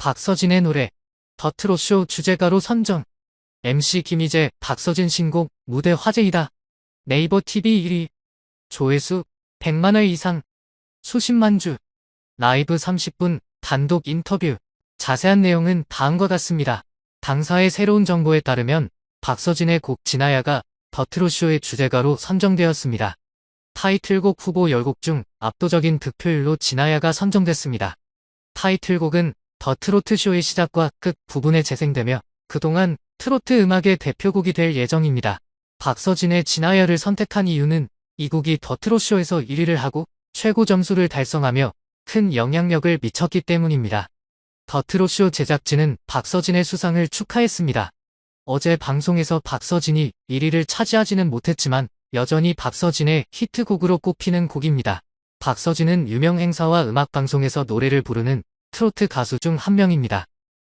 박서진의 노래 더트로쇼 주제가로 선정 MC 김희재 박서진 신곡 무대 화제이다. 네이버 TV 1위 조회수 100만회 이상 수십만 주 라이브 30분 단독 인터뷰 자세한 내용은 다음과 같습니다. 당사의 새로운 정보에 따르면 박서진의 곡 진아야가 더트로쇼의 주제가로 선정되었습니다. 타이틀곡 후보 10곡 중 압도적인 득표율로 진아야가 선정됐습니다. 타이틀곡은 더 트로트 쇼의 시작과 끝 부분에 재생되며 그동안 트로트 음악의 대표곡이 될 예정입니다. 박서진의 진아야를 선택한 이유는 이 곡이 더 트로트 쇼에서 1위를 하고 최고 점수를 달성하며 큰 영향력을 미쳤기 때문입니다. 더 트로트 쇼 제작진은 박서진의 수상을 축하했습니다. 어제 방송에서 박서진이 1위를 차지하지는 못했지만 여전히 박서진의 히트곡으로 꼽히는 곡입니다. 박서진은 유명 행사와 음악방송에서 노래를 부르는 트로트 가수 중 한 명입니다.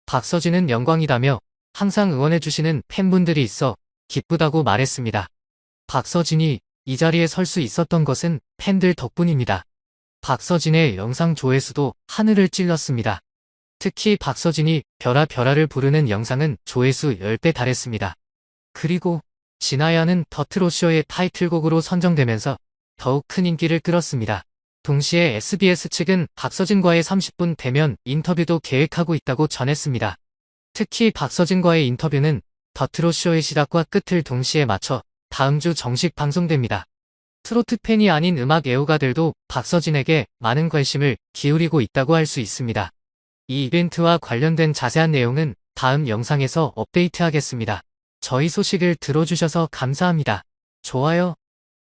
박서진은 영광이다며 항상 응원해주시는 팬분들이 있어 기쁘다고 말했습니다. 박서진이 이 자리에 설 수 있었던 것은 팬들 덕분입니다. 박서진의 영상 조회수도 하늘을 찔렀습니다. 특히 박서진이 별아를 부르는 영상은 조회수 10배 달했습니다. 그리고 진아야는 더트로쇼의 타이틀곡으로 선정되면서 더욱 큰 인기를 끌었습니다. 동시에 SBS 측은 박서진과의 30분 대면 인터뷰도 계획하고 있다고 전했습니다. 특히 박서진과의 인터뷰는 더트로쇼의 시작과 끝을 동시에 맞춰 다음 주 정식 방송됩니다. 트로트 팬이 아닌 음악 애호가들도 박서진에게 많은 관심을 기울이고 있다고 할 수 있습니다. 이 이벤트와 관련된 자세한 내용은 다음 영상에서 업데이트하겠습니다. 저희 소식을 들어주셔서 감사합니다. 좋아요,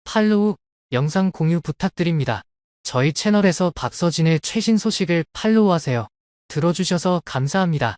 팔로우, 영상 공유 부탁드립니다. 저희 채널에서 박서진의 최신 소식을 팔로우하세요. 들어주셔서 감사합니다.